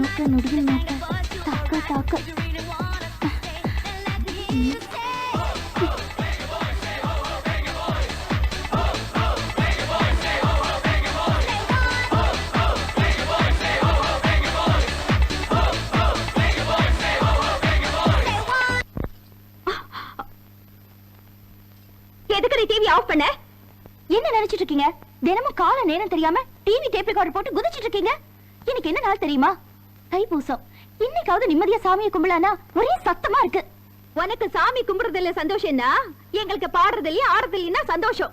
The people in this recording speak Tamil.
நிமிஷ நொடியில் தாக்க தாக்க. எதுக்கு டிவி ஆஃப் பண்ண? என்ன நினைச்சிட்டு இருக்கீங்க? தினமும் கால நேரம் தெரியாம டிவி டேப் ரெக்கார்டர் போட்டு குதிச்சிட்டு இருக்கீங்க? எனக்கு என்ன நாள் தெரியுமா? தைப்பூசம் இன்னைக்காவது நிம்மதியா சாமியை கும்பிடலானா ஒரே சத்தமா இருக்கு. உனக்கு சாமி கும்பிடுறதுல சந்தோஷம்னா எங்களுக்கு பாடுறதுலயே ஆடுறதுலயும் சந்தோஷம்.